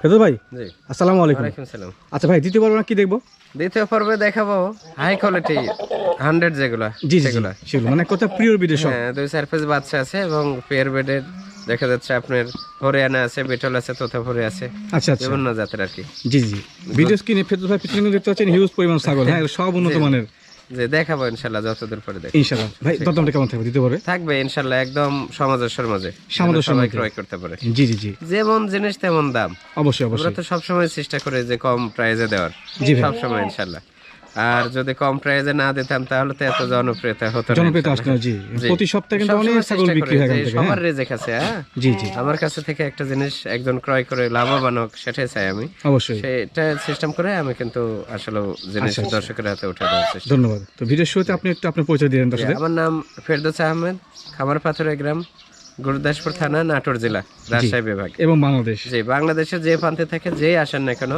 ফেরদৌস ভাই আসসালামু আলাইকুম। সালাম। আচ্ছা ভাই দ্বিতীয় পর্ব কি দেখব? দ্বিতীয় পর্বে দেখাবো হাই কোয়ালিটি হান্ড্রেড যেগুলা জি জি, সেগুলো। মানে কত প্রিয় বিদেশ হ্যাঁ দুই চার বাচ্চা আছে এবং পেয়ার বেডের দেখা যাচ্ছে আপনার হরিয়ানা আছে বেটল আছে তোতাপুরি আছে আচ্ছা আচ্ছা। বিভিন্ন জাতের আর কি। জি জি ভিডিও স্ক্রিনে ফেরদৌস ভাই পিছনে দেখতে পাচ্ছেন হিউজ পরিমাণ ছাগল। হ্যাঁ সব উন্নত মানের। যে দেখাবো ইনশাল্লাহ যতদূর পরে দেখ ইনশাল্লাহ। ভাই দরদামটা কেমন থাকবে? দিতে পারবে? থাকবে ইনশাল্লাহ একদম সমাজের মাঝে সামঞ্জস্যের যেন সবাই ক্রয় করতে পারে। জি জি জি। যেমন জিনিস তেমন দাম। অবশ্যই আমরা অবশ্যই তো সবসময় চেষ্টা করে যে কম প্রাইজে দেওয়ার। জি। সবসময় ইনশাল্লাহ। আর যদি কম প্রাইজে না দিতাম তাহলে তো এত জনপ্রিয়তা হতো জনপ্রিয়তা। আসলে জি। প্রতি সপ্তাহে কিন্তু অনেক ছাগল বিক্রি করি হয় যে এখান সবার হ্যাঁ। রেজেক আছে হ্যাঁ? জি জি। আমার কাছে থেকে একটা জিনিস একজন ক্রয় করে লাভবান হোক সেটাই চাই আমি। অবশ্যই। সেটা সিস্টেম করে আমি কিন্তু আসলে জিনিস আচ্ছা, আচ্ছা। দর্শকের হাতে উঠে দেওয়ার চেষ্টা ধন্যবাদ। তো ভিডিওর শুরুতে আপনি একটু আপনার পরিচয় দিলেন। সাথে। আমার নাম ফেরদৌস আহমেদ খামার পাথরের গ্রাম গুরুদাসপুর থানা নাটোর জেলা রাজশাহী বিভাগ। এবং বাংলাদেশ। জি বাংলাদেশের যে প্রান্তে থাকে যেই আসেন না কেন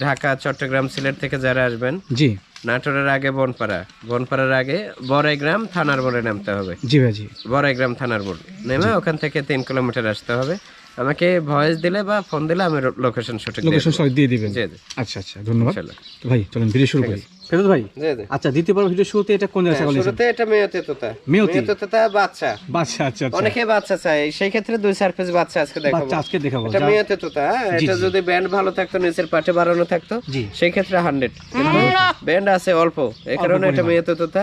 ঢাকা চট্টগ্রাম সিলেট থেকে যারা আসবেন জি। নাটোরের আগে বনপাড়া। বনপাড়ার আগে বড়াই গ্রাম থানার বোর্ডে নামতে হবে। জি ভাই জি বড়াইগ্রাম থানার বোর্ড নেমে ওখান থেকে তিন কিলোমিটার আসতে হবে। আমাকে ভয়েস দিলে বা ফোন দিলে আমি লোকেশন সঠিক লোকেশন সঠিক দিয়ে দিবেন। আচ্ছা আচ্ছা ধন্যবাদ। ভাই চলুন ভিডিও শুরু করি। ফেরত ভাই? আচ্ছা দ্বিতীয় পর্ব ভিডিও শুরুতে এটা কোন জায়গা ছাগল শুরুতে এটা মেয়তে তোতা মেয়তি? তোতা বাচ্চা। বাচ্চা আচ্ছা আচ্ছা। অনেকে বাচ্চা চায়। সেই ক্ষেত্রে দুই চার পিস বাচ্চা আজকে দেখাবো। বাচ্চা আজকে দেখাবো এটা মেয়েতে তোতা হ্যাঁ? এটা যদি ব্যান্ড ভালো থাকতো নিচের পাটে বাড়ানো থাকতো সেই ক্ষেত্রে হান্ড্রেড ব্যান্ড আছে অল্প। এই কারণে এটা মেয়েতে তোতা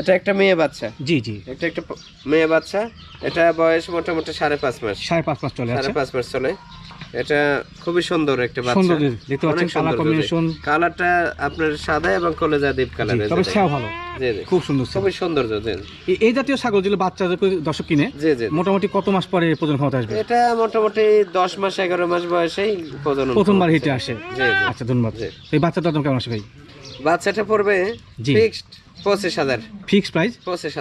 এটা একটা মেয়ে বাচ্চা। জি জি। এটা একটা মেয়ে বাচ্চা। এটা বয়স মোটামুটি সাড়ে পাঁচ মাস। সাড়ে পাঁচ মাস চলে সাড়ে আচ্ছা পাঁচ মাস চলে। এটা খুবই সুন্দর একটা বাচ্চা। সুন্দর দেখতে পাচ্ছেন কালার কম্বিনেশন কালারটা আপনার সাদা এবং কলেজা দ্বীপ কালার তবে সেও ভালো। খুব সুন্দর। খুবই সৌন্দর্য এই- জাতীয় ছাগল যেগুলো বাচ্চা দর্শক কিনে মোটামুটি কত মাস পরে প্রজন ক্ষমতা আসবে? এটা মোটামুটি দশ মাস এগারো মাস বয়সেই প্রজনন প্রথমবার হিটে আসে। আচ্ছা ধন্যবাদ। এই বাচ্চার দাম কেমন আসে ভাই? বাচ্চাটা পড়বে ফিক্সড পঁচিশ হাজার। Fix price?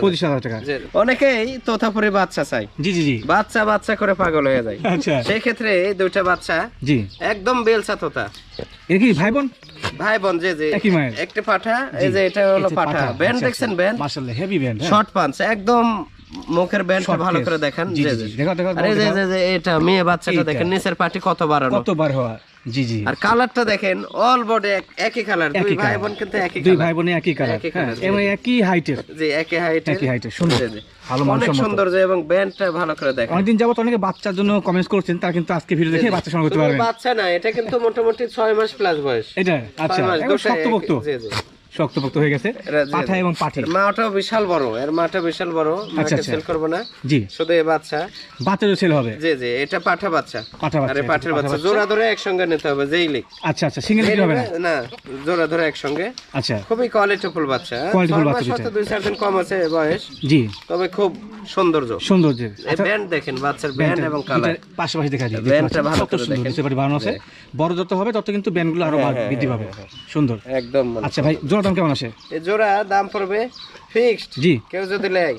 পঁচিশ হাজার। টাকা। অনেকেই তোতাপুরি বাচ্চা চাই জি জি জি। বাচ্চা বাচ্চা করে পাগল হয়ে যায়। আচ্ছা। সেই ক্ষেত্রে দুইটা বাচ্চা জি। একদম বেলচা তোতা। এটা কি ভাই বোন? ভাই বোন একই মায়ের? একটা পাঠা এই যে এটা হলো পাঠা। ব্যান্ড দেখছেন ব্যান্ড? মাশাআল্লাহ হেভি ব্যান্ড শর্ট পাঞ্চ একদম মুখের ব্যান্ডটা ভালো করে দেখেন। জি, জি। দেখো, দেখো, আর এটা মেয়ে বাচ্চাটা দেখেন নিচের পাটি কত বাড়ানো। কতবার হওয়া? জি জি। আর কালারটা দেখেন অল বডি একই কালার দুই একই ভাই colour। বোন কিন্তু একই দুই ভাই বোনে একই কালার। একই হ্যাঁ এবং একই হাইটের জি একই হাইট একই হাইটের সুন্দর। ভালো অনেক মানসম্মত। সৌন্দর্য এবং ব্যান্ডটা ভালো করে দেখেন। অনেকদিন যাবত অনেকে বাচ্চার জন্য কমেন্টস করছেন তার কিন্তু আজকে ভিডিও দেখে বাচ্চা সঙ্গে করতে পারবেন বাচ্চা না এটা কিন্তু মোটামুটি ছয় মাস প্লাস বয়স। এটা? আচ্ছা একদম শক্তপোক্ত। জি, জি। শক্তপোক্ত হয়ে গেছে। পাঠা এবং পাঠি। মাটাও বিশাল বড় এর মাটা বিশাল বড় আচ্ছা। সেল করব না। জি। শুধু এই বাচ্চা। বাচ্চারও ছেলে হবে? জি জি এটা পাঠা বাচ্চা। পাঠা বাচ্চা আরে পাঠের বাচ্চা। জোড়া ধরে একসঙ্গে নিতে হবে যেই লিখ আচ্ছা আচ্ছা সিঙ্গেল হবে না? না জোড়া ধরে একসঙ্গে। আচ্ছা। খুবই কোয়ালিটিফুল বাচ্চা হ্যাঁ? Qualityful ছয় বাচ্চা। হয়তো দুই চার দিন কম আছে বয়স। জি। তবে খুব সৌন্দর্য। সৌন্দর্যের এই ব্যান্ড দেখেন বাচ্চার ব্যান্ড এবং কালার পাশাপাশি দেখা যায় ব্যান্ডটা ভালো করে দেখেন। বাড়ি বানানো আছে। বড় যত হবে তত কিন্তু ব্যান্ডগুলো আরও হ্যাঁ, বৃদ্ধি পাবে। সুন্দর। একদম। আচ্ছা ভাই জোড়া দাম কেমন আসে? এই জোড়া দাম পড়বে ফিক্সড জি। কেউ যদি নেয়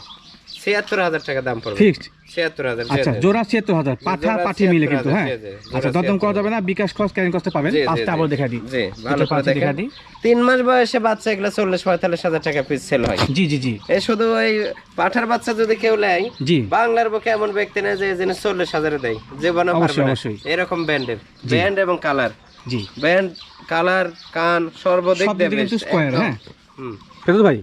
ছিয়াত্তর হাজার টাকা দাম পড়বে। ফিক্সড ছিয়াত্তর হাজার আচ্ছা জোড়া ছিয়াত্তর হাজার পাঠা পাঠি মিলে কিন্তু হ্যাঁ? আচ্ছা দরদম করা যাবে না বিকাশ খরচ ক্যারিং কস্টে পাবেন। পাঁচটা আবার দেখা দিই। জি ভালো করে দেখা দিই। তিন মাস বয়সে বাচ্চা এগুলো চল্লিশ পঁয়তাল্লিশ হাজার টাকা পিস সেল হয়। জি জি জি। এই শুধু ওই পাঠার বাচ্চা যদি কেউ নেয় জি। বাংলার বুকে এমন ব্যক্তি নেই যে এই জিনিস চল্লিশ হাজারে দেয়। জীবনে পারবে অবশ্যই। এরকম ব্যান্ডের ব্যান্ড এবং কালার জি। ব্যান্ড কালার কান সর্বদিক কিন্তু best, হ্যাঁ? হুম। ভাই।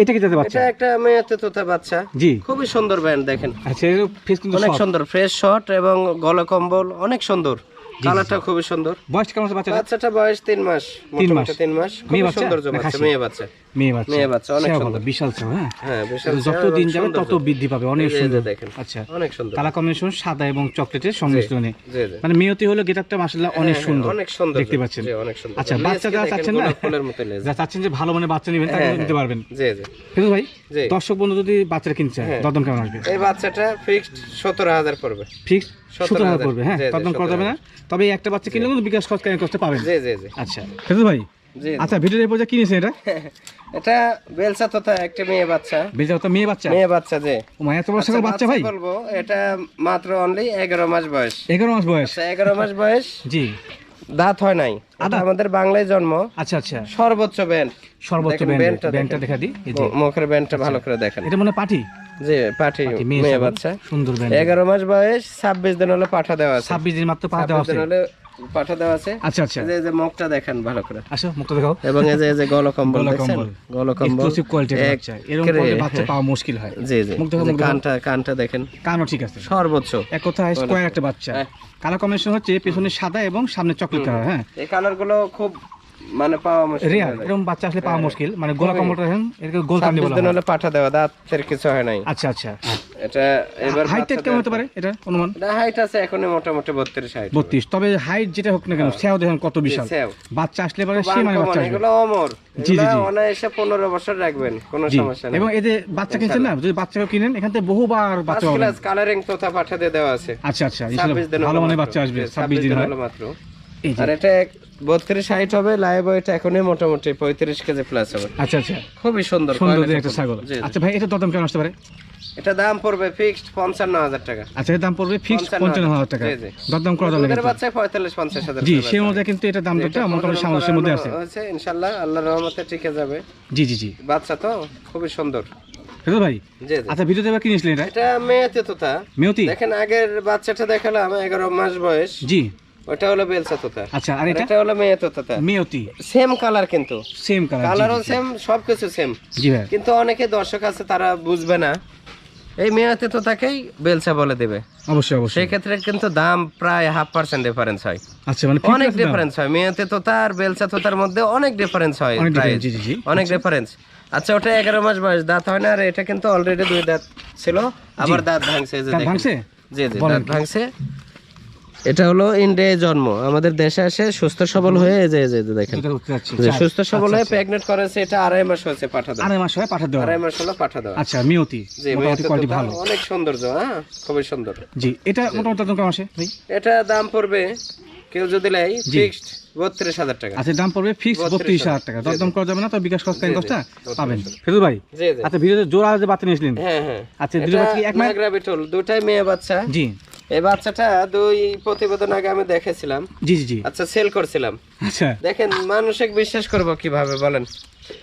এটা কি বাচ্চা? এটা একটা মেয়েতে তোতা বাচ্চা। জি। খুবই সুন্দর ব্যান্ড দেখেন। আচ্ছা ফেস কিন্তু অনেক সুন্দর ফ্রেশ শর্ট এবং গলা কম্বল অনেক সুন্দর। কালারটা খুবই সুন্দর। বয়স কেমন বাচ্চা বাচ্চাটা বয়স তিন মাস তিন মাস। মোটামুটি তিন মাস। খুব সুন্দর বাচ্চা? মেয়ে বাচ্চা। মেয়ে বাচ্চা। মেয়ে বাচ্চা, অনেক সুন্দর। বিশাল সেও, হ্যাঁ? হ্যাঁ যত দিন যাবে তত বৃদ্ধি পাবে অনেক এই যে- এই যে সুন্দর। দেখেন আচ্ছা অনেক সুন্দর। কালার কম্বিনেশন সাদা এবং চকলেটের সংমিশ্রণে। জি জি। মানে মেয়তি হলো গেটআপটা মাশাআল্লাহ অনেক হ্যাঁ, সুন্দর অনেক সুন্দর। দেখতে পাচ্ছেন। অনেক সুন্দর। আচ্ছা বাচ্চা যারা চাচ্ছেন না ফুলের মতো লেজ যারা চাচ্ছেন যে ভালো মানে বাচ্চা নেবেন তারা হ্যাঁ, নিতে পারবেন। জি জি। কিন্তু ভাই দর্শক বন্ধু যদি বাচ্চারা কিনতে চায় হ্যাঁ। দরদাম কেমন আসবে? এই বাচ্চাটা ফিক্সড সতেরো হাজার পড়বে। সতেরো হাজার। পড়বে হ্যাঁ দরদাম করা যাবে না। তবে একটা বাচ্চা কিনলে কিন্তু বিকাশ খরচ কেন কষ্ট পাবেন। জি জি জি। আচ্ছা কিন্তু ভাই আচ্ছা ভিডিওর এই পর্যায়ে কিনেছে এটা? এটা বেলসা তোতা একটা মেয়ে বাচ্চা। বেলটা তো মেয়ে বাচ্চা? মেয়ে বাচ্চা যে। ও মা এত বড় ছাগল বাচ্চা ভাই? বলব এটা মাত্র অনলি এগারো মাস বয়স। এগারো মাস বয়স। আচ্ছা এগারো মাস বয়স। জি। দাঁত হয় নাই। আমাদের বাংলায় জন্ম। আচ্ছা আচ্ছা। সর্বোচ্চ ব্যান্ড সর্বোচ্চ ব্যান্ডটা ব্যান্ডটা দেখা দিই এই যে। মুখের ব্যান্ডটা ভালো করে দেখেন। এটা মনে পাঠি যে পাঠি পাঠি, মেয়ে বাচ্চা। সুন্দর ব্যান্ড এগারো মাস বয়স ছাব্বিশ দিন হলে পাঠা দেওয়া আছে। ছাব্বিশ দিন মাত্র পা দেওয়া আছে। দিন হলে পাঠা দেওয়া আছে। আচ্ছা আচ্ছা। এই যে- মুখটা দেখেন ভালো করে। আসো মুখটা দেখাও। এবং এই যে এই যে গলকম্বল দেখছেন? গলকম্বল। গলকম্বল এক্সক্লুসিভ কোয়ালিটির এক বাচ্চা। এরকম করে- বাচ্চা পাওয়া মুশকিল হয়। জি জি। মুখ দেখো, এই যে মুখ দেখো। কানটা কানটা দেখেন। কানও ঠিক আছে। সর্বোচ্চ। এক কথায় স্কোয়ার একটা বাচ্চা। হ্যাঁ। কালার কম্বিনেশন হচ্ছে পেছনে সাদা এবং সামনে চকলেট কালার হ্যাঁ। এই কালারগুলো খুব মানে পাওয়া মুশকিল। এরকম বাচ্চা আসলে পাওয়া মুশকিল। মানে গোলা কম্বলটা দেখেন এটাকে গোল কান্ডি বলা হয়। হলে পাঠা দেওয়া দাঁতের কিছু হয় নাই। আচ্ছা আচ্ছা। এটা এবার হাইট কেমন হতে পারে? এটা অনুমান? হাইট আছে এখনই মোটামুটি বত্রিশ হাইট বত্রিশ তবে হাইট যেটা হোক না কেন সেও দেখেন কত বিশাল। বাচ্চা আসলে পরে সে মানে বাচ্চা এগুলো অমর। জি, জি, বছর রাখবেন কোনো সমস্যা নেই। এবং বাচ্চা কিনছেন না যদি বাচ্চাকে কিনেন এখান থেকে বহুবার বাচ্চা পাবেন। ক্লাস কালারিং তোতা দেওয়া আছে। আচ্ছা আচ্ছা ইনশাআল্লাহ ভালো মানে বাচ্চা আসবে জি, ছাব্বিশ দিন হলো মাত্র। আর এটা বত্রিশ হাইট হবে লাইভ ওয়েট এখনই মোটামুটি পঁয়ত্রিশ কেজি প্লাস হবে। আচ্ছা আচ্ছা। খুবই সুন্দর সুন্দর একটা ছাগল। আচ্ছা ভাই এটা দরদাম কেমন আসতে পারে? এটা দাম পড়বে ফিক্সড পঞ্চান্ন হাজার টাকা। আচ্ছা এর দাম পড়বে ফিক্সড পঞ্চান্ন পঞ্চান্ন হাজার। টাকা। জি, জি। দরদাম করা যাবে দুধের কিন্তু। পঁয়তাল্লিশ পঞ্চাশ হাজার জি সেই অনুযায়ী কিন্তু এটা দাম দরটা মোটামুটি সামঞ্জস্যের মধ্যে আছে। করানো হয়েছে আল্লাহর রহমতে টিকে যাবে। জি জি জি। বাচ্চা তো খুবই সুন্দর। ভাই আচ্ছা ভিডিওতে এবার কি নিয়েছিলেন এটা? এটা মেয়েতে তোতা মেয়তি দেখেন আগের বাচ্চাটা দেখালাম এগারো মাস বয়স। জি। ওটা হলো বেলসা তোতা। আচ্ছা আর এটা? হলো মেয়ে তোতা মেয়তি। সেম কালার কিন্তু। সেম কালার কালারও সেম সবকিছু সেম জি ভাই। কিন্তু অনেকে দর্শক আছে তারা বুঝবে না। এই মেয়াতে তো তাকেই বেলসা বলে দেবে। অবশ্যই অবশ্যই। সেই ক্ষেত্রে কিন্তু দাম প্রায় হাফ পার্সেন্ট ডিফারেন্স হয়। আচ্ছা মানে অনেক ডিফারেন্স হয়। মেয়াতে তোতা আর বেলসা তোতার মধ্যে অনেক ডিফারেন্স হয় অনেক ডিফারেন্স আচ্ছা। ওটা এগারো মাস বয়স দাঁত হয় না আর এটা কিন্তু অলরেডি দুই দাঁত ছিল। আবার দাঁত ভাঙছে যে ভাঙছে? জি জি দাঁত ভাঙছে। এটা হলো ইন্ডিয়ায় জন্ম। আমাদের দেশে আসে সুস্থ সবল হয়ে এই যে যে দেখেন। চার। সুস্থ সবল আচ্ছা, হয়ে আচ্ছা। প্রেগনেন্ট করেছে এটা আড়াই মাস হয়েছে পাঠা দেওয়া। আড়াই মাস হয় পাঠা দেওয়া। আড়াই মাস হলো পাঠা দেওয়া। আচ্ছা মিয়তি। জি মোটামুটি কোয়ালিটি ভালো। অনেক সৌন্দর্য হ্যাঁ? খুবই সুন্দর। জি এটা মোটামুটি দাম কেমন আসে ভাই? এটা দাম পড়বে কেউ যদি লাই ফিক্সড বত্রিশ হাজার টাকা। আচ্ছা দাম পড়বে ফিক্স বত্রিশ হাজার। টাকা। দরদাম করা যাবে না তো বিকাশ পাবেন। ফেরুল ভাই আচ্ছা ভিডিওতে জোড়া যে বাচ্চা নিয়েছিলেন হ্যাঁ হ্যাঁ। আচ্ছা দুটো বাচ্চা এক মাস দুটাই মেয়ে বাচ্চা। জি। এই বাচ্চাটা দুই প্রতিবেদন আগে আমি দেখেছিলাম। জি জি আচ্ছা সেল করছিলাম। আচ্ছা। দেখেন মানুষে বিশ্বাস করব কীভাবে বলেন।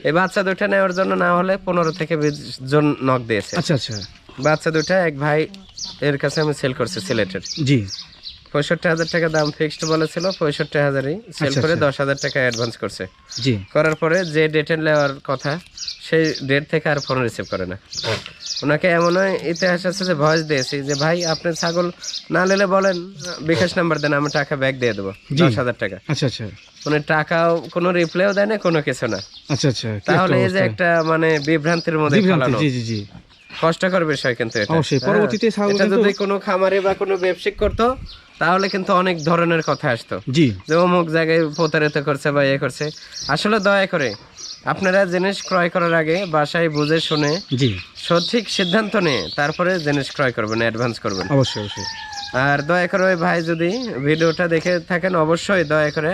এই বাচ্চা দুটা নেওয়ার জন্য না হলে পনেরো থেকে বিশ জন নক দিয়েছে। আচ্ছা আচ্ছা। বাচ্চা দুটা এক ভাই এর কাছে আমি সেল করছি সিলেটের। জি। পঁয়ষট্টি হাজার টাকা দাম ফিক্সড বলেছিল পঁয়ষট্টি হাজারই সেল আচ্ছা, করে আচ্ছা। দশ হাজার টাকা অ্যাডভান্স করছে। জি। করার পরে যে ডেটে নেওয়ার কথা সেই ডেট থেকে আর ফোন রিসিভ করে না। ওনাকে এমন ইতিহাস আছে যে ভয়েস দিয়েছি যে ভাই আপনি ছাগল না নিলে বলেন বিকাশ নাম্বার দেন আমি টাকা ব্যাক দিয়ে দেবো দশ হাজার টাকা। আচ্ছা আচ্ছা। উনি টাকাও কোনো রিপ্লাইও দেয় না কোনো কিছু না। আচ্ছা আচ্ছা তাহলে এই যে একটা মানে বিভ্রান্তির মধ্যে ফেলানো জি জি জি। কষ্টকর বিষয় কিন্তু এটা। অবশ্যই, হ্যাঁ। পরবর্তীতে এটা যদি কোনো খামারে বা কোনো ব্যবসায়িক করতো তাহলে কিন্তু অনেক ধরনের কথা আসতো। জি। যে অমুক জায়গায় প্রতারিত করছে বা ইয়ে করছে। আসলে দয়া করে আপনারা জিনিস ক্রয় করার আগে বাসায় বুঝে শুনে জি। সঠিক সিদ্ধান্ত নিয়ে তারপরে জিনিস ক্রয় করবেন অ্যাডভান্স করবেন। অবশ্যই অবশ্যই। আর দয়া করে ওই ভাই যদি ভিডিওটা দেখে থাকেন অবশ্যই দয়া করে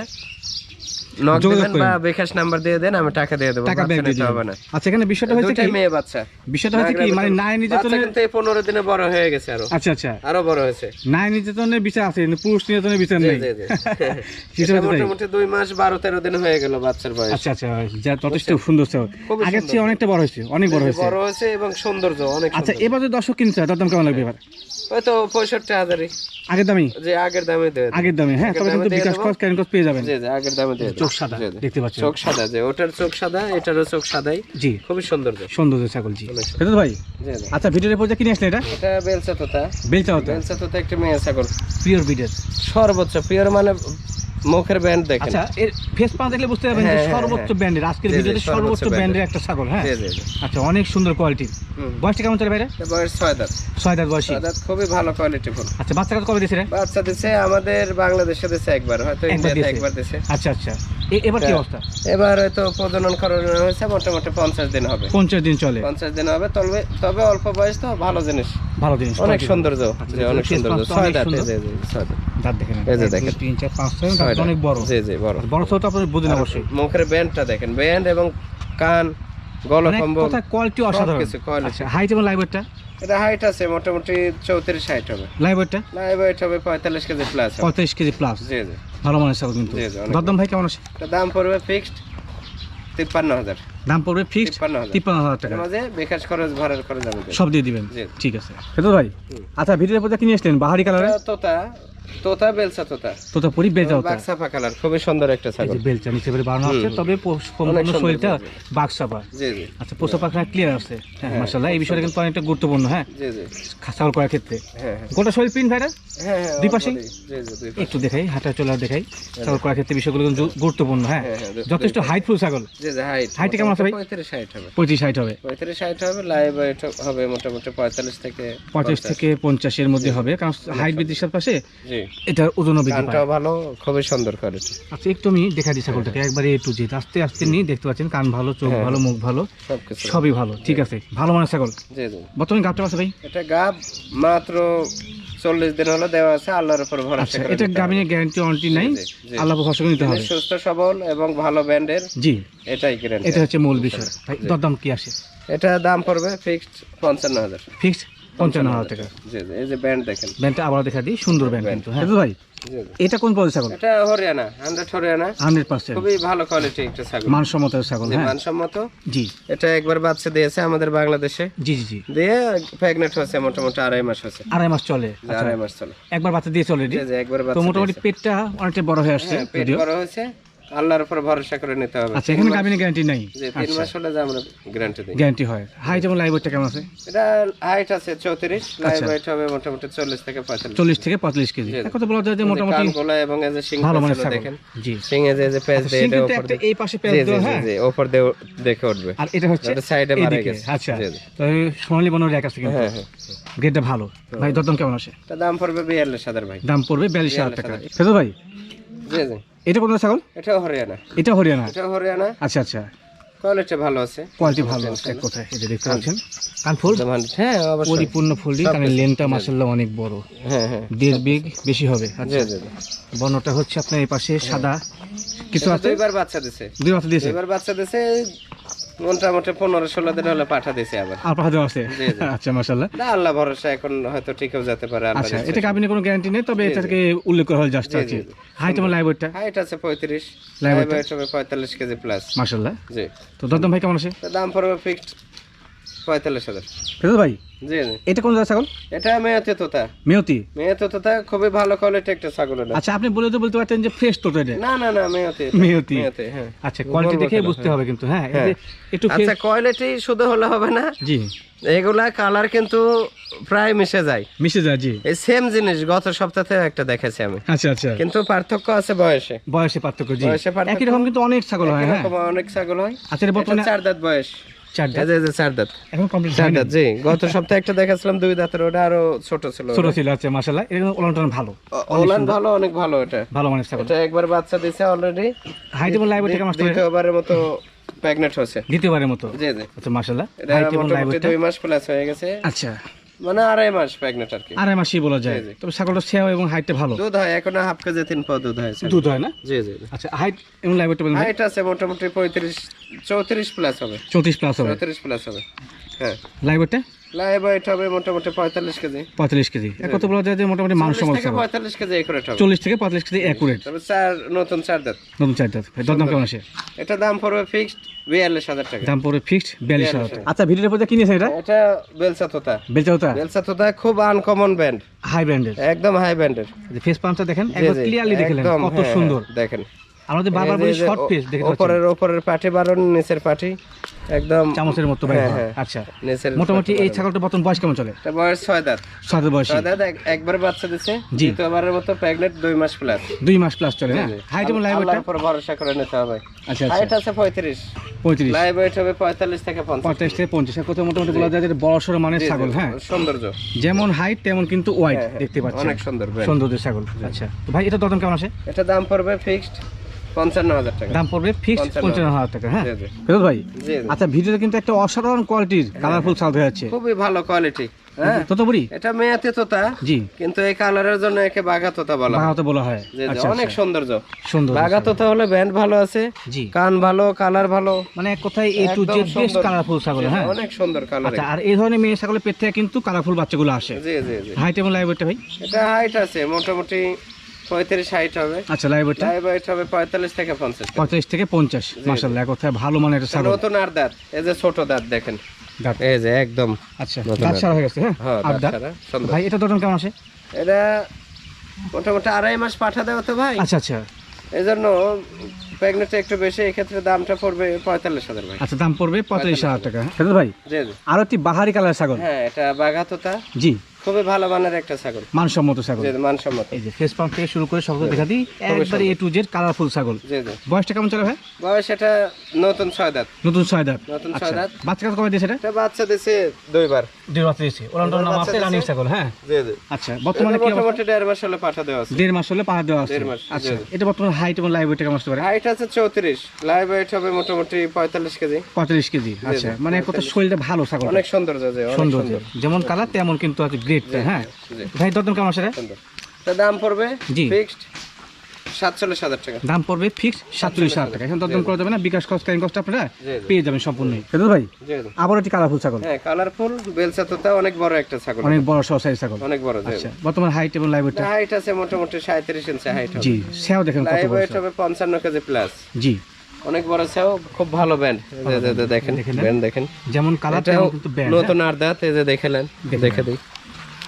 নক দিবেন বা বিকাশ নাম্বার দিয়ে দেন আমি টাকা দিয়ে দেবো। টাকা ব্যাগ দিয়ে হবে না। আচ্ছা এখানে বিষয়টা হয়েছে কি? মেয়ে বাচ্চা। বিষয়টা হচ্ছে কি? মানে নাই নির্যাতনের কিন্তু এই পনেরো দিনে বড় হয়ে গেছে আরও। আচ্ছা আচ্ছা। আরও বড় হয়েছে। নাই নির্যাতনের বিচার আছে কিন্তু পুরুষ নির্যাতনের বিচার নেই। জি, জি। সেটা এটা হচ্ছে তাই। মোটামুটি দুই মাস বারো তেরো দিন হয়ে গেল বাচ্চার বয়স। আচ্ছা আচ্ছা যা যথেষ্ট সুন্দর চেয়ে অনেকটা বড় হয়েছে অনেক বড় হয়েছে। বড় হয়েছে এবং সৌন্দর্য অনেক আচ্ছা। এবার দর্শক কিনতে তার দাম কেমন লাগবে এবার? ওই তো পঁয়ষট্টি হাজারই। আগের দামে? যে আগের দামে দিয়ে আগের দামে হ্যাঁ তবে কিন্তু বিকাশ কস ক্যান কস পেয়ে যাবেন। জি জি আগের দামে দিয়ে চোখ সাদা। দেখতে পাচ্ছেন? চোখ সাদা যে ওটার চোখ সাদা এটারও চোখ সাদাই। জি। খুবই সৌন্দর্য সুন্দর ছাগল জি। ফেরত ভাই আচ্ছা ভিডিওর পর্যায়ে কিনে আসলে এটা? এটা বেলচা তোতা বেলচা তোতা বেলচা তোতা একটা মেয়ে ছাগল। পিওর বিডের সর্বোচ্চ পিওর মানে মুখের ব্যান্ড দেখেন। আচ্ছা এর ফেস পা দেখলে বুঝতে পারবেন যে হ্যাঁ, হ্যাঁ, সর্বোচ্চ হ্যাঁ। ব্র্যান্ডের আজকের জি, জি, ভিডিওতে সর্বোচ্চ সর্বোচ্চ একটা ছাগল হ্যাঁ? আচ্ছা অনেক সুন্দর কোয়ালিটির বয়সটা কেমন চলে ভাইরা বয়স ছয় দাঁত। ছয় দাঁত বয়সী। দাঁত খুবই ভালো কোয়ালিটি ফুল। আচ্ছা বাচ্চা কত কবে দিয়েছে রে? বাচ্চা দিছে আমাদের বাংলাদেশে দিছে একবার হয়তো ইন্ডিয়াতে। একবার দিছে। আচ্ছা আচ্ছা। এবার কি। অবস্থা? এবার হয়তো প্রজনন করানো হয়েছে মোটামুটি পঞ্চাশ দিন হবে। পঞ্চাশ দিন চলে। পঞ্চাশ দিন হবে তবে তবে অল্প বয়স তো ভালো জিনিস। ভালো জিনিস অনেক সৌন্দর্য। আচ্ছা, অনেক সৌন্দর্য। ছয় দাঁত ছয় দাঁত। দাঁত দেখেন এই যে দেখেন। তিন চার পাঁচ ছয় ছয় দাঁত দাঁত। অনেক বড়। জি জি বড়। বড় ছোট আপনি বুঝেন অবশ্যই মুখের ব্যান্ডটা দেখেন। ব্যান্ড এবং কান অনেক গলকম্বল কথা কোয়ালিটি অসাধারণ। সবকিছু quality। আচ্ছা হাইট এবং লাইভেরটা এটা হাইট আছে মোটামুটি চৌত্রিশ হাইট হবে। লাইভেরটা না হবে পঁয়তাল্লিশ কেজি প্লাস কেজি প্লাস জি জি। ভালো কিন্তু। দরদাম ভাই কেমন আছে? দাম পড়বে ফিক্সড তিপ্পান্ন হাজার। দাম পড়বে ফিক্সড তিপ্পান্ন হাজার। তিপ্পান্ন হাজার টাকা। এর মাঝে বিকাশ খরচ ভাড়ার খরচ যাবে সব দিয়ে দিবেন? ঠিক আছে। ভাই আচ্ছা ভিডিওর পর কিনে আসলেন? বাহারি কালারে তোতা তোতা বেলসা তোতা। তোতা পরি বেলচা হতো বাক্সাফা কালার খুবই সুন্দর একটা ছাগল। যে নিচে করে বানানো আছে তবে সম্পূর্ণ শরীরটা বাক্সাপা জি জি। আচ্ছা পোষা পাখনা ক্লিয়ার আছে। হ্যাঁ মাসাল্লাহ এই বিষয়টা কিন্তু অনেকটা গুরুত্বপূর্ণ হ্যাঁ? জি জি। ছাগল করার ক্ষেত্রে। গোটা শরীর প্রিন্ট ভাইরা দুই পাশেই? জি জি একটু দেখাই হাঁটা চলা দেখাই ছাগল করার ক্ষেত্রে বিষয়গুলো কিন্তু গুরুত্বপূর্ণ হ্যাঁ? হ্যাঁ, হ্যাঁ, যথেষ্ট হাইটফুল ছাগল। জি জি হাইট কেমন আছে ভাই? পঁয়ত্রিশ হাইট হবে। পঁয়ত্রিশ হাইট হবে। লাইভ হবে মোটামুটি পঁয়তাল্লিশ থেকে পঁয়ত্রিশ থেকে পঞ্চাশের মধ্যে হবে কারণ হাইট বৃদ্ধির সাথে এটার বৃদ্ধি কানটাও ভালো খুবই সুন্দর কোয়ালিটি আচ্ছা একটু আমি দেখা দিই ছাগলটাকে। একবারে একটু জেদ আস্তে আস্তে নিয়ে দেখতে পাচ্ছেন কান ভালো চোখ হ্যাঁ। ভালো মুখ ভালো সবই ভালো ঠিক আছে। ভালো মানের ছাগল। বর্তমানে গাবটা আছে ভাই? এটা গাব মাত্র চল্লিশ দিন হলো দেওয়া আছে আল্লাহর উপর ভরসা আচ্ছা এটা গ্যারান্টি ওয়ারেন্টি নাই। আল্লাহ ভরসা করে নিতে হবে। সুস্থ সবল এবং ভালো ব্যান্ডের জি। এটাই গ্যারান্টি এটা হচ্ছে মূল বিষয়। ভাই দরদাম কি আসে? এটা দাম পড়বে ফিক্সড পঞ্চান্ন হাজার। ফিক্সড পঞ্চান্ন হাজার টাকা। জি জি এই যে ব্যান্ড দেখেন। ব্যান্ডটা আবার দেখা দিই সুন্দর ব্যান্ড কিন্তু হ্যাঁ। ভাই জি জি। এটা কোন পদের ছাগল? এটা Haryana hundred Haryana. Hundred percent. খুবই ভালো কোয়ালিটি একটা ছাগল। মানসম্মত ছাগল হ্যাঁ। মানসম্মত। জি। এটা একবার বাচ্চা দিয়েছে আমাদের বাংলাদেশে। জি জি জি। দিয়ে প্রেগনেন্ট হয়েছে মোটামুটি আড়াই মাস হয়েছে। আড়াই মাস চলে। আচ্ছা। আড়াই মাস চলে। একবার বাচ্চা দিয়েছে অলরেডি যে যে একবার তো মোটামুটি পেটটা অনেকটা বড় হয়ে আসছে হ্যাঁ, পেট বড় হয়েছে। আল্লাহর উপর ভরসা করে নিতে হবে। আচ্ছা এখানে গ্যারান্টি নাই? যে তিন মাস হলে যে আমরা গ্যারান্টি দিই। গ্যারান্টি হয়। হাই যেমন লাইভ ওয়েটটা কেমন আছে? এটা হাইট আছে চৌত্রিশ লাইভ আচ্ছা। হাইট হবে মোটামুটি চল্লিশ থেকে পঁয়তাল্লিশ। চল্লিশ থেকে পঁয়তাল্লিশ কেজি। জি। কথা বলা যায় যে মোটামুটি কানগুলা এবং এই যে সিং ভালো ছাগল। দেখেন। জি। এ যে পেঁচ দেয় এটা উপর দিয়ে এই পাশে জি হ্যাঁ? জি উপর দিয়ে দেখে উঠবে। আর এটা হচ্ছে এটা সাইডে মারা গেছে। আচ্ছা। তো সোনালী বনের এক আছে কিন্তু। হ্যাঁ হ্যাঁ। গ্রেডটা ভালো। ভাই দরদাম কেমন আসে এটা দাম পড়বে বিয়াল্লিশ হাজার ভাই। দাম পড়বে বিয়াল্লিশ হাজার টাকা। হাজার। ফেজো ভাই? জি জি। এটা কোন ছাগল? এটা হরিয়ানা। এটা হরিয়ানা? এটা হরিয়ানা। আচ্ছা আচ্ছা। কোয়ালিটি ভালো আছে। কোয়ালিটি ভালো আছে এক কথায়। এটা দেখতে পাচ্ছেন কান ফুল? হ্যাঁ অবশ্যই। পরিপূর্ণ ফুলটি কানের লেনটা মাসাল্লাহ অনেক বড়। হ্যাঁ হ্যাঁ। দেড় বিগ বেশি হবে। আচ্ছা। জি জি। বর্ণটা হচ্ছে আপনার এই পাশে সাদা। কিছু আছে? দুইবার বাচ্চা দিয়েছে দুই বাচ্চা দিয়েছে? দুইবার বাচ্চা দিছে মোটামুটি পনেরো ষোলো দিন হলে পাঠা দিয়েছে আবার। আর পাহাড় আছে? জি, জি। আচ্ছা মশাল্লাহ না আল্লাহ ভরসা এখন হয়তো ঠিকও যেতে পারে আচ্ছা। এটা কাবিনে কোনো গ্যারান্টি নেই? তবে এটাকে উল্লেখ করা হয় জাস্ট আছে। হাইট এবং লাইভ হাইট আছে পঁয়ত্রিশ। Live লাইভ weight টা? ওয়েট হবে পঁয়তাল্লিশ কেজি প্লাস মাসাল্লাহ জি। তো দরদাম ভাই কেমন আছে? দাম পড়বে ফিক্সড পঁয়তাল্লিশ হাজার। ফেরত ভাই? জি জি। এটা কোন জায়গা ছাগল? এটা মেয়েতে তোতা। মেয়তি? মেয়েতে তোতা খুবই ভালো কোয়ালিটি একটা ছাগল এটা। আচ্ছা আপনি বলে তো বলতে পারতেন যে ফ্রেশ তো এটা। না না না মেয়েতে। মেয়তি। মেয়েতে হ্যাঁ। আচ্ছা কোয়ালিটি দেখে বুঝতে হ্যাঁ। হবে কিন্তু হ্যাঁ এই হ্যাঁ। যে একটু আচ্ছা কোয়ালিটি শুধু হলে হবে না জি। এগুলা কালার কিন্তু প্রায় মিশে যায়। মিশে যায় জি। এই সেম জিনিস গত সপ্তাহে একটা দেখেছি আমি। আচ্ছা আচ্ছা। কিন্তু পার্থক্য আছে বয়সে। বয়সে পার্থক্য জি। বয়সে পার্থক্য। একই রকম কিন্তু অনেক ছাগল হয় হ্যাঁ। অনেক ছাগল হয়। আচ্ছা বর্তমানে চার দাঁত বয়স। চার দাঁত। যে- এই যে চার দাঁত। এখন কমপ্লিট চার দাঁত জি। গত সপ্তাহে একটা দেখাছিলাম দুই দাঁতের ওটা আরও ছোট ছিল ছোট ছিল মাশাআল্লাহ। এটা কিন্তু ভালো। ওলান ভালো অনেক ভালো এটা। ভালো মানের এটা একবার বাচ্চা দিছে অলরেডি হাইট এবং লাইভ ওয়েট কেমন দ্বিতীয়বারের মতো প্রেগনেন্ট হয়েছে। দ্বিতীয়বারের মতো? জি জি। আচ্ছা মাশাআল্লাহ। এটা লাইভ দুই মাস প্লাস হয়ে গেছে। আচ্ছা। মানে আড়াই মাস প্রেগনেন্ট আর কি। আড়াই মাসই বলা যায়। তবে ছাগলটা সেও এবং হাইটটা ভালো। দুধ হয় এখন হাফ কেজি তিন পাও দুধ হয় দুধ হয় না? জি আচ্ছা হাইট এবং লাইভ বলুন হাইট আছে মোটামুটি পঁয়ত্রিশ চৌত্রিশ প্লাস হবে। চৌত্রিশ প্লাস হবে। চৌত্রিশ প্লাস হবে। হ্যাঁ। লাইভ ওয়েটটা লাইভ ওয়েট হবে মোটামুটি পঁয়তাল্লিশ কেজি। পঁয়তাল্লিশ কেজি। এক বলা যায় যে মোটামুটি চল্লিশ সমান থেকে ছাগল পঁয়তাল্লিশ কেজি একুরেট হবে। চল্লিশ থেকে পঁয়তাল্লিশ কেজি অ্যাকুরেট তবে চার নতুন চার দাঁত। নতুন চার দাঁত। ভাই দরদাম কেমন আসে এটা দাম পড়বে ফিক্সড বিয়াল্লিশ হাজার টাকা। দাম পড়বে ফিক্সড টাকা। আচ্ছা ভিডিওর এটা? এটা বেলসা তোতা বেলচাওতা বেলসা তোতা খুব আনকমন ব্যান্ড হাই ব্র্যান্ডের একদম হাই ফেস পাম্পটা দেখেন একবার ক্লিয়ারলি দেখলেন কত সুন্দর। দেখেন। আমাদের বারবার বলি শর্ট ফেস দেখে পাচ্ছেন। উপরের উপরের পাটি বারণ নিচের পাটি একদম চামচের মতো ভাই হ্যাঁ, হ্যাঁ। আচ্ছা। নিচের মোটামুটি এই ছাগলটা বর্তমান বয়স কেমন চলে? এটা বয়স ছয় দাঁত। সাত বয়সী। ছয় দাঁত এক- একবার বাচ্চা দিছে দ্বিতীয়বারের মতো প্রেগনেন্ট দুই মাস প্লাস দুই মাস প্লাস চলে না? হাইট এবং লাইভ আল্লাহর উপর ভরসা করে নিতে হবে। আচ্ছা আচ্ছা। হাইট আছে পঁয়ত্রিশ। পঁয়ত্রিশ। লাইভ ওয়েট হবে পঁয়তাল্লিশ থেকে পঞ্চাশ। পঞ্চাশ থেকে পঞ্চাশ। এক কথা মোটামুটি বলা যায় যে বড় সড়ো মানের ছাগল হ্যাঁ? সৌন্দর্য। যেমন হাইট তেমন কিন্তু ওয়াইড হ্যাঁ, দেখতে পাচ্ছেন। অনেক সুন্দর ছাগল। আচ্ছা। তো ভাই এটা দরদাম কেমন আসে? এটা দাম পড়বে ফিক্সড পঞ্চান্ন হাজার টাকা। দাম পড়বে ফিক্সড পঞ্চান্ন পঞ্চান্ন হাজার টাকা হ্যাঁ? জি, জি। ফেরত ভাই জি জি। আচ্ছা ভিডিওতে কিন্তু একটা অসাধারণ কোয়ালিটির কালারফুল ছাগল যাচ্ছে। খুবই ভালো কোয়ালিটি এটা মেয়াতে তোতা জি। কিন্তু এই কালারের জন্য একে বাঘা তোতা বলা বলা হয়। আচ্ছা অনেক সৌন্দর্য। সুন্দর বাঘা তোতা হলে ব্যান্ড ভালো আছে জি। কান ভালো কালার ভালো। মানে এক A to Z best colourful ছাগল হ্যাঁ? অনেক সুন্দর কালার আচ্ছা আর এই ধরনের মেয়ে ছাগলের পেট থেকে কিন্তু কালারফুল বাচ্চাগুলো আসে। জি জি জি। হাইট এবং লাইভ ভাই? এটা হাইট আছে মোটামুটি পঁয়ত্রিশ হবে। আচ্ছা লাইভ ওয়েটটা লাইভ ওয়েট হবে পঁয়তাল্লিশ থেকে পঞ্চাশ। পঁয়তাল্লিশ থেকে পঞ্চাশ মাসাল্লাহ ভালো মানের একটা ছাগল। নতুন আর দাঁত এই যে ছোট দাঁত দেখেন। এই যে একদম আচ্ছা দাঁত দাঁত। সারা হয়ে গেছে হ্যাঁ? হ্যাঁ আর দাঁত দাঁত? ছাড়া সুন্দর। ভাই এটা দরদাম কেমন আসে? এটা মোটামুটি আড়াই মাস পাঠা দেওয়া তো ভাই। আচ্ছা আচ্ছা। এই জন্য প্রেগনেন্টটা একটু বেশি এক্ষেত্রে দামটা পড়বে পঁয়তাল্লিশ হাজার ভাই। আচ্ছা দাম পড়বে পঁয়তাল্লিশ হাজার টাকা ভাই জি আরও একটি বাহারি কালার ছাগল? হ্যাঁ এটা বাঘাতোতা। জি। খুবই ভালো মানের একটা ছাগল। মানসম্মত ছাগল। মানসম্মত। এই যে ফেস পাম্প থেকে শুরু করে দেখা দিই একবারে এ টু জেড কালারফুল ছাগল। বয়সটা কেমন চলে ভাই? বয়স এটা নতুন ছয় দাঁত। নতুন ছয় দাঁত। নতুন আচ্ছা ছয় দাঁত। বাচ্চা কবে দিয়েছে এটা? বাচ্চা দুইবার। দেড় বাচ্চা দিয়েছে। ওরান নাম আছে দিয়েছে। রানিং ছাগল হ্যাঁ? জি জি। আচ্ছা বর্তমানে কি? মোটামুটি দেড় মাস হলে পাঠা দেওয়া আছে। দেড় মাস হলে পাহাড় দেওয়া আছে। আচ্ছা। এটা বর্তমানে হাইট এবং লাইভ ওয়েটটা কেমন আসতে পারে? হাইট আছে চৌত্রিশ। লাইভ ওয়েট হবে মোটামুটি পঁয়তাল্লিশ কেজি। পঁয়তাল্লিশ কেজি আচ্ছা মানে কত শরীরটা ভালো ছাগল অনেক সুন্দর যে সুন্দর সুন্দর যেমন কালার তেমন কিন্তু আছে গ্রেডটা হ্যাঁ। ভাই দরদাম কেমন দাম পড়বে জি। ফিক্সড সাতচল্লিশ হাজার টাকা। দাম পড়বে ফিক্স সাতচল্লিশ হাজার টাকা। এখন দরদাম করা যাবে না বিকাশ কস্ট ক্যারিং কস্ট আপনারা জি, জি। পেয়ে যাবেন সম্পূর্ণই। ফেরত ভাই জি জি। আবার একটি কালারফুল ছাগল। হ্যাঁ কালারফুল বেলচা তোতা অনেক বড় একটা ছাগল। অনেক বড় সহ সাইজ ছাগল। অনেক বড় আচ্ছা বর্তমান হাইট এবং লাইভ হাইট আছে মোটামুটি সাঁত্রিশ ইঞ্চি হাইট হবে। জি সেও দেখেন কত বড় হবে পঞ্চান্ন কেজি প্লাস জি। অনেক বড় ছাও খুব ভালো ব্যান্ড দেখেন দেখেন ব্যান্ড দেখেন। যেমন কিন্তু ব্যান্ড নতুন আর দাঁত এই যে দেখেলেন দেখে দিই।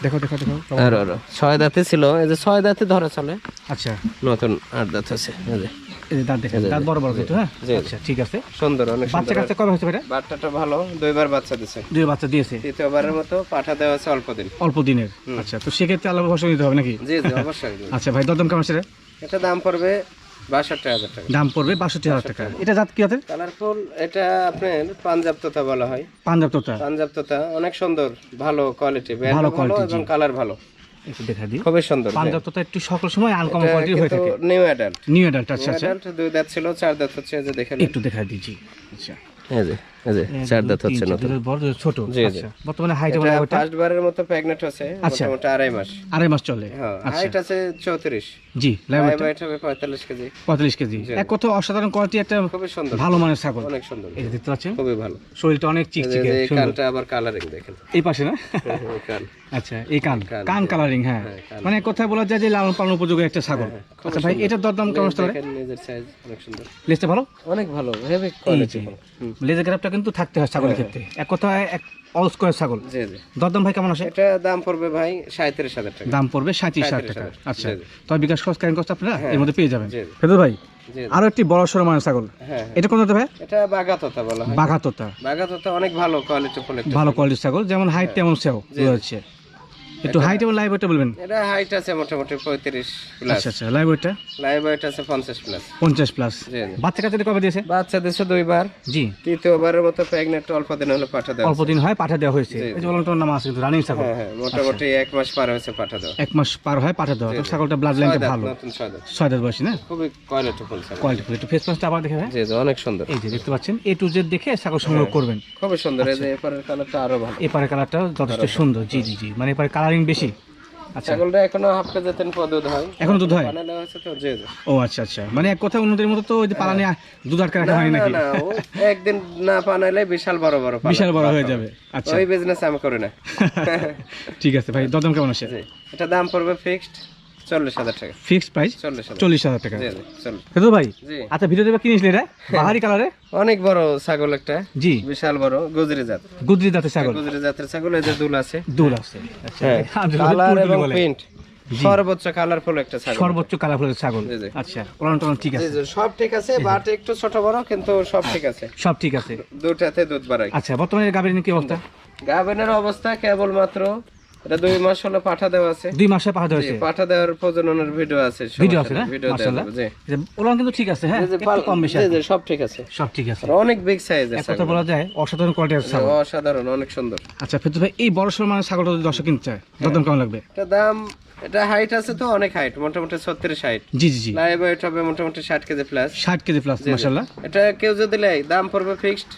দেখো দেখো দেখো। আর আর। ছয় দাঁতে ছিল। এই যে ছয় দাঁতে ধরে চলে। আচ্ছা। নতুন আট দাঁত আছে। এই যে। এই যে দাঁত দেখেন দাঁত বড় বড় কিন্তু হ্যাঁ? আচ্ছা ঠিক আছে। সুন্দর অনেক বাচ্চা কবে বাচ্চাটা ভালো দুইবার বাচ্চা দুই বাচ্চা দিয়েছে? তৃতীয়বারের মতো পাঠা দেওয়া আছে অল্প দিন। অল্প দিনের। আচ্ছা তো সেক্ষেত্রে আলাদা হবে নাকি? জি জি অবশ্যই। আচ্ছা ভাই কেমন সেটা এটা দাম পড়বে বাষট্টি হাজার টাকা। দাম পড়বে বাষট্টি হাজার টাকা। এটা জাত কি আছে কালারফুল এটা আপনার পাঞ্জাব তোতা বলা হয়। পাঞ্জাব তোতা। পাঞ্জাব তোতা অনেক সুন্দর ভালো কোয়ালিটি ভালো এবং কালার ভালো। একটু দেখা দিই। খুবই সুন্দর পাঞ্জাব তোতা একটু সকল সময় আনকমন কোয়ালিটির হয়ে থাকে। নিউ অ্যাডাল্ট নিউ অ্যাডাল্ট আচ্ছা আচ্ছা। দুই দাঁত ছিল চার দাঁত হচ্ছে যে দেখেন একটু দেখা আচ্ছা। যে এই যে। চার দাঁত হচ্ছে নতুন। দুটো বড় দুটো ছোট। জি, জি। বর্তমানে হাইট এবং এটা ফার্স্ট বারের মতো প্রেগনেন্ট হচ্ছে। মোটামুটি আড়াই মাস। আড়াই মাস চলে। হ্যাঁ হাইট আছে চৌত্রিশ। জি লাইভ হবে পঁয়তাল্লিশ কেজি। পঁয়তাল্লিশ কেজি। এক কথা অসাধারণ কোয়ালিটি একটা খুবই সুন্দর। ভালো মানের ছাগল। অনেক সুন্দর। এই দেখতে পাচ্ছেন? খুবই ভালো। শরীরটা অনেক এই চিকচিকে সুন্দর। কানটা আবার কালারিং দেখেন। এই পাশে না? কান। আচ্ছা এই কান। কান, কান কালারিং হ্যাঁ। হ্যাঁ, মানে বলা যায় যে লালন পালন উপযোগী একটা ছাগল। আচ্ছা ভাই এটার দরদাম কেমন সাইজ লেজটা ভালো? অনেক ভালো হেভি কোয়ালিটি যে। লেজের গ্রাফটা কিন্তু থাকতে হয় ছাগলের ক্ষেত্রে। এক কথায় এক অল স্কোয়ার ছাগল। জি জি। দরদাম ভাই কেমন আছে? এটা দাম পড়বে ভাই সাঁত্রিশ হাজার টাকা। দাম পড়বে সাঁত্রিশ হাজার 37,000 টাকা। আচ্ছা। তবে বিকাশ খরচ ক্যারিং কস্ট আপনারা এর মধ্যে পেয়ে যাবেন। জি। ভাই। আরও একটি বড় সড় মানের ছাগল। হ্যাঁ হ্যাঁ। এটা কোন ভাই? এটা বাগাতোতা বলা হয়। বাঘাতোতা। বাগাতোতা অনেক ভালো কোয়ালিটি ভালো কোয়ালিটির ছাগল যেমন হাইট তেমন সেও রয়েছে। একটু হাইট এবং লাইভ ওয়েটটা বলবেন? এটা হাইট আছে মোটামুটি পঁয়ত্রিশ প্লাস আচ্ছা আচ্ছা লাইভ ওয়েটটা লাইভ ওয়েট আছে পঞ্চাশ প্লাস পঞ্চাশ প্লাস জি বাচ্চা কাছে কবে দিয়েছে? বাচ্চা দিছে দুইবার। জি। তৃতীয়বারের মতো প্রেগনেন্ট অল্প দিন হলে পাঠা দেওয়া অল্প দিন হয় পাঠা দেওয়া হয়েছে। এই যে বললাম নাম আছে রানিং ছাগল। হ্যাঁ হ্যাঁ মোটামুটি এক মাস পার হয়েছে পাঠা দেওয়া। এক মাস পার হয় পাঠা দেওয়া। তো ছাগলটা ব্লাড লাইনটা ভালো। নতুন দাঁত। ছয় দাঁত বয়সী না? খুবই কোয়ালিটি ফুল ছাগল। কোয়ালিটি একটু ফেস পাসটা আবার দেখে জি জি অনেক সুন্দর। এই যে দেখতে পাচ্ছেন এ টু জেড দেখে ছাগল সংগ্রহ করবেন। খুবই সুন্দর। এই আচ্ছা। যে এপারের কালারটা আরও ভালো। এপারে কালারটা যথেষ্ট সুন্দর। জি জি জি। মানে এপারে কালারিং বেশি? আচ্ছা। ছাগলটা এখনও হাফ কেজি তেন পদুদ হয়। এখন দুধ হয়? বানানো হয়েছে তো জি জি। ও আচ্ছা আচ্ছা। মানে এক কথা অন্যদের মতো তো ওই যে পালানে দুধ আটকে রাখা হয় নাকি? না একদিন না বানাইলে বিশাল বড় বড় বিশাল বড় হয়ে যাবে। আচ্ছা। ওই বিজনেস আমি করি না। ঠিক আছে ভাই দদম কেমন আছে? এটা দাম পড়বে ফিক্সড চল্লিশ হাজার টাকা। Fixed price? চল্লিশ হাজার। টাকা। জি জি চল্লিশ কিন্তু ভাই আচ্ছা ভিডিও দেবে কিনেছিলি এটা? বাহারি কালারে? অনেক বড় ছাগল একটা। জি। বিশাল বড় গুজরি জাত। গুদরি দাঁতের ছাগল। গুজরি জাতের ছাগল এই দুল আছে। দুল আছে। আচ্ছা হ্যাঁ। আমি কালার তুলতুলে এবং বলে। সর্বোচ্চ কালারফুল একটা ছাগল। সর্বোচ্চ। আচ্ছা ওলান টলান ঠিক আছে? সব ঠিক আছে বাট একটু ছোট বড় কিন্তু সব ঠিক আছে। সব ঠিক আছে। দুটাতে দুধ বাড়াই। আচ্ছা বর্তমানে গাভীর কি অবস্থা? গাভীনের অবস্থা কেবল মাত্র এটা দুই মাস হলো পাঠা দেওয়া আছে। দুই মাসে পাঠা দেওয়া আছে? পাঠা দেওয়ার প্রজননের ভিডিও আছে ভিডিও আছে না? ভিডিও দেওয়া মাশাআল্লাহ। ওলান কিন্তু ঠিক আছে হ্যাঁ? কম বেশি আছে। সব ঠিক আছে। সব ঠিক আছে। অনেক বিগ সাইজ আছে কথা বলা যায় অসাধারণ কোয়ালিটি আছে অসাধারণ অনেক সুন্দর। আচ্ছা ফেতু ভাই এই বড় সর মানে ছাগলটা যদি দর্শক কিনতে চায় দাম কেমন লাগবে? এটা দাম এটা হাইট আছে তো অনেক হাইট মোটামুটি ছত্রিশ হাইট জি জি জি। লাইভ ওয়েট হবে মোটামুটি ষাট কেজি প্লাস ষাট কেজি প্লাস মাশাআল্লাহ। এটা কেউ যদি নেয় দাম পড়বে ফিক্সড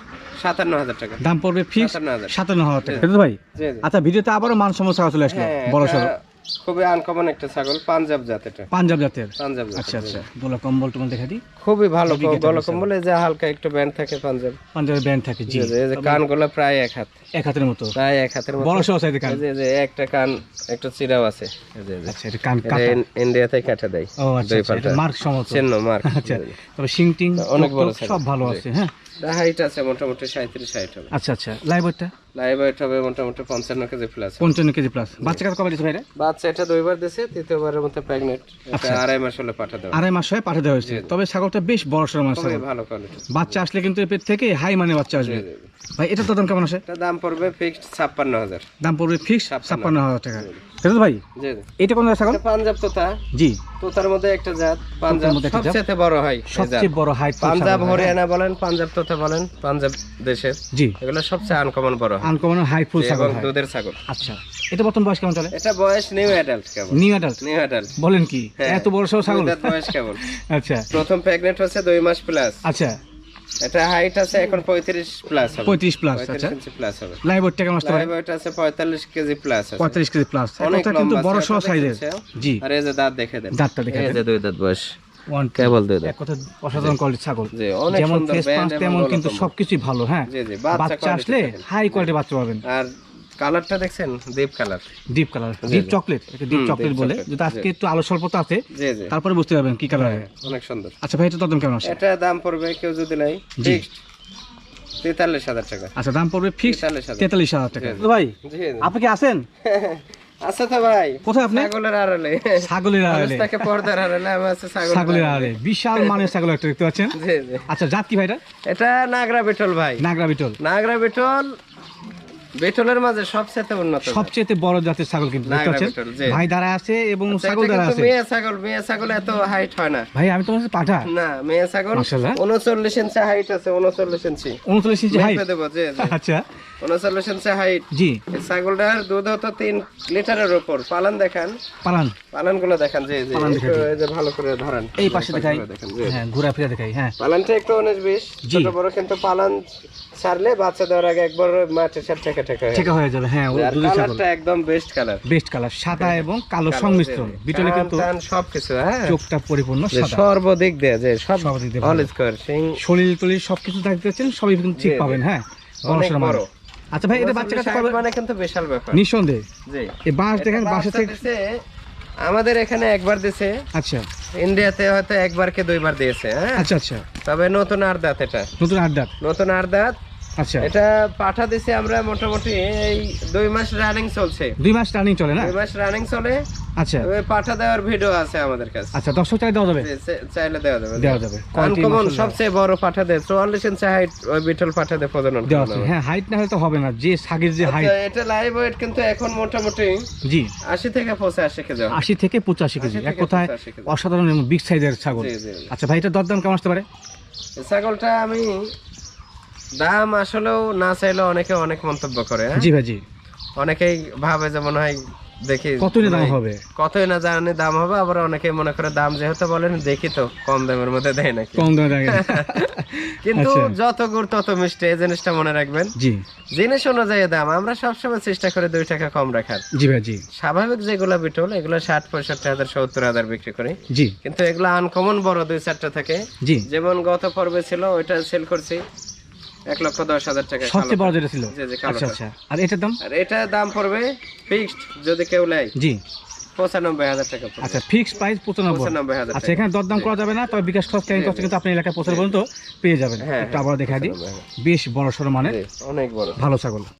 সাতান্ন হাজার টাকা। দাম পড়বে ফিক্স সাতান্ন হাজার। সাতান্ন হাজার টাকা। ভাই জি জি। আচ্ছা ভিডিওতে আবারও মান সমস্যা চলে আসলো হ্যাঁ, বড় সড় খুবই আনকমন একটা ছাগল পাঞ্জাব জাত এটা। পাঞ্জাব জাতের? পাঞ্জাব আচ্ছা আচ্ছা গোলা কম্বল টম্বল দেখা দিই? খুবই ভালো গলা কম্বল এই যে হালকা একটু ব্যান্ড থাকে পাঞ্জাব। পাঞ্জাবের ব্যান্ড থাকে জি। এই যে- যে কানগুলো প্রায় এক হাত। এক হাতের মতো? প্রায় এক হাতের মতো। বড় সহ সাইজের কান? এই যে- একটা কান একটু চিরাও আছে। এই যে-। আচ্ছা এটা কান কাটা। ইন- ইন্ডিয়াতে কাটা দেয়। ও আচ্ছা মার্ক সমত চিহ্ন মার্ক আচ্ছা তবে শিং টিং অনেক বড়। সব ভালো আছে হ্যাঁ? হাইট আছে মোটামুটি সাঁত্রিশ হাইট হবে। আচ্ছা আচ্ছা। লাইভ ওয়েটটা লাইভ হাইট হবে মোটামুটি পঞ্চান্ন কেজি প্লাস পঞ্চান্ন কেজি প্লাস বাচ্চা কাটা কবে দিচ্ছে ভাইরা? বাচ্চা এটা দুইবার দিছে তৃতীয়বারের মতো প্রেগনেন্ট এটা আড়াই মাস হলে পাঠা দেওয়া। আড়াই মাস হয় পাঠা দেওয়া হয়েছে। তবে ছাগলটা বেশ বড় সড়ো মাছ ভালো কোয়ালিটি বাচ্চা আসলে কিন্তু এর পেট থেকে হাই মানে বাচ্চা আসবে। ভাই এটা তো দাম কেমন আছে এটা দাম পড়বে ফিক্সড ছাপ্পান্ন হাজার। দাম পড়বে ফিক্স ছাপ্পান্ন। হাজার টাকা। ফেরত ভাই এটা কোন ছাগল? পাঞ্জাব তোতা। জি। তোতার মধ্যে একটা জাত পাঞ্জাব সবচেয়ে বড় হয় সবচেয়ে বড় হাইট পাঞ্জাব হরিয়ানা বলেন পাঞ্জাব তোতা। বলেন পাঞ্জাব দেশের। জি। এগুলো সবচেয়ে আনকমন বড়। আনকমন হাই ফুল ছাগল দুধের ছাগল। আচ্ছা এটা বর্তমান বয়স কেমন চলে? এটা বয়স নিউ অ্যাডাল্ট কেবল। নিউ অ্যাডাল্ট নিউ অ্যাডাল্ট বলেন কি হ্যাঁ। এত বড় সড়ো ছাগল? বয়স কেবল। আচ্ছা। প্রথম প্রেগনেন্ট হচ্ছে দুই মাস প্লাস আচ্ছা। এটা হাইট আছে এখন পঁয়ত্রিশ প্লাস হবে। পঁয়ত্রিশ প্লাস পঁয়ত্রিশ আচ্ছা। ইঞ্চি প্লাস হবে। লাইভ ওয়েট কেমন পারে? লাইভ ওয়েট আছে পঁয়তাল্লিশ কেজি প্লাস আছে। পঁয়তাল্লিশ কেজি প্লাস অনেক এটা কিন্তু বড় আছে, এটা সাইজের জি। আর এই যে দাঁত দেখে দেন। দাঁতটা দেখে এই যে দুই দাঁত বয়স। ওয়ান কেবল দুই এক কথা অসাধারণ কোয়ালিটির ছাগল। যেমন ফেস পাঁচ তেমন কিন্তু। সবকিছুই ভালো হ্যাঁ? বাচ্চা আসলে হাই কোয়ালিটির বাচ্চা পাবেন। আর কালারটা দেখছেন? Deep colour deep colour deep. Chocolate deep chocolate বলে। যেটা আজকে একটু আলো স্বল্পতা আছে তারপরে বুঝতে পারবেন কি কালার অনেক সুন্দর। আচ্ছা ভাই এটা দাম কেমন আসে এটা দাম পড়বে কেউ যদি নাই ফিক্সড তেতাল্লিশ হাজার টাকা। আচ্ছা দাম পড়বে ফিক্স তেতাল্লিশ হাজার। টাকা। ভাই আপনি কি আছেন? আচ্ছা তো ভাই কোথায় আপনি? ছাগলের আড়ালে। ছাগলের আড়ালে। তাকে পর্দার আড়ালে আমি আছে ছাগল ছাগলের আড়ালে। বিশাল মানের ছাগল একটা দেখতে পাচ্ছেন। জি জি। আচ্ছা জাত কি ভাইটা এটা নাগরা বিটল ভাই। নাগরা বিটল নাগরা বিটল বিটলের মাঝে সবচেয়ে উন্নত সবচেয়ে বড় জাতের ছাগল কিন্তু। ভাই দাঁড়া আছে এবং আচ্ছা, ছাগল দাঁড়া আছে। মেয়ে ছাগল মেয়ে ছাগল এত হাইট হয় না। ভাই আমি তোমার পাঠা। না মেয়ে ছাগল মাশাআল্লাহ। উনচল্লিশ ইঞ্চি হাইট আছে উনচল্লিশ ইঞ্চি উনচল্লিশ ইঞ্চি হাইট দেবো আচ্ছা। উনচল্লিশ হাইট জি। ছাগলটার দুধ হতো তিন লিটারের উপর। পালন দেখান। পালান। পালন দেখান জি জি। এই যে ভালো করে ধরেন। এই পাশে দেখাই। করে দেখেন জি। হ্যাঁ ঘোরা ফিরে দেখাই হ্যাঁ। পালনটা একটু উনিশ বিশ। জি। ছোট বড় কিন্তু পালন ছাড়লে বাচ্চা দেওয়ার আগে একবার মাঠে সার ঠেকে ঠেকে হয়ে হয়ে যাবে হ্যাঁ ও দুধের ছাগল। একদম বেস্ট কালার বেস্ট কালার সাদা এবং কালো সংমিশ্রণ। বিটলে কিন্তু হ্যাঁ। চোখটা পরিপূর্ণ সাদা। সর্বদিক দিয়ে সব সর্বদিক দিয়ে অল ভালো। স্কোয়ার সিং শরীর টলির সবকিছু দেখতে পাচ্ছেন সবই কিন্তু ঠিক। পাবেন হ্যাঁ। বড়। আচ্ছা ভাই এটা বাচ্চা কাচ্চা মানে কিন্তু বিশাল ব্যাপার। নিঃসন্দেহে। জি। এই বাঁশ দেখেন বাসা থেকে আমাদের এখানে একবার দিছে। আচ্ছা। ইন্ডিয়াতে হয়তো একবার কে দুইবার দিয়েছে হ্যাঁ? আচ্ছা আচ্ছা। তবে নতুন আর দাঁত এটা। নতুন আড্ডা নতুন আর দাঁত আচ্ছা। এটা পাঠা দিছে আমরা মোটামুটি এই দুই মাস রানিং চলছে। দুই মাস রানিং চলে না? দুই মাস রানিং চলে। আচ্ছা। পাঠা দেওয়ার ভিডিও আছে আমাদের কাছে। আচ্ছা দর্শক চাই দেওয়া যাবে? চাইলে দেওয়া যাবে। দেওয়া যাবে। আনকমন সবচেয়ে বড় পাঠা দেয় চুয়াল্লিশ ইঞ্চি হাইট ওই বিটল পাঠা দেয় প্রজনন হয়। হাইট না হলে তো হবে না। যে সাগের যে হাইট আচ্ছা, এটা লাইভ ওয়েট কিন্তু এখন মোটামুটি জি। আশি থেকে পঁচাশি কেজি হবে। আশি থেকে পঁচাশি কেজি। 80 এক কথায় অসাধারণ এবং বিগ সাইজের ছাগল। আচ্ছা ভাই এটা দরদাম কেমন আসতে পারে? ছাগলটা আমি দাম আসলেও না চাইলেও অনেকে অনেক মন্তব্য করে হ্যাঁ? জি ভাই জি অনেকেই ভাবে যে মনে হয় দেখি কতই দাম হবে? কতই না জানি দাম হবে আবার অনেকে মনে করে দাম যেহেতু বলেন দেখি তো কম দামের মধ্যে দেয় নাকি। কম দামে লাগে কিন্তু আচ্ছা। যত গুড় তত মিষ্টি এই জিনিসটা মনে রাখবেন। জি। জিনিস অনুযায়ী দাম আমরা সবসময় চেষ্টা করি দুই টাকা কম রাখার। জি ভাই জি স্বাভাবিক যেগুলো বিটল এগুলো ষাট পঁয়ষট্টি হাজার সত্তর হাজার বিক্রি করি। জি। কিন্তু এগুলো আনকমন বড় দুই চারটা থেকে। জি। যেমন গত পর্বে ছিল ওইটা সেল করছি। এক লক্ষ দশ হাজার টাকা সবচেয়ে বড় যেটা ছিল? জি, জি, আচ্ছা আচ্ছা। আর এটার দাম? আর এটা দাম পড়বে ফিক্সড যদি কেউ নেয়। জি। পঁচানব্বই হাজার টাকা আচ্ছা ফিক্সড প্রাইস পঁচানব্বই। পঁচানব্বই হাজার আচ্ছা টাকা। এখানে দরদাম করা যাবে না তবে বিকাশ খরচ ক্যারিং কষ্ট কিন্তু আপনি এলাকায় পৌঁছার পর্যন্ত পেয়ে যাবেন। হ্যাঁ, একটু আবার দেখা দিই। বেশ বড় সড়ো মানে অনেক বড়। ভালো ছাগল।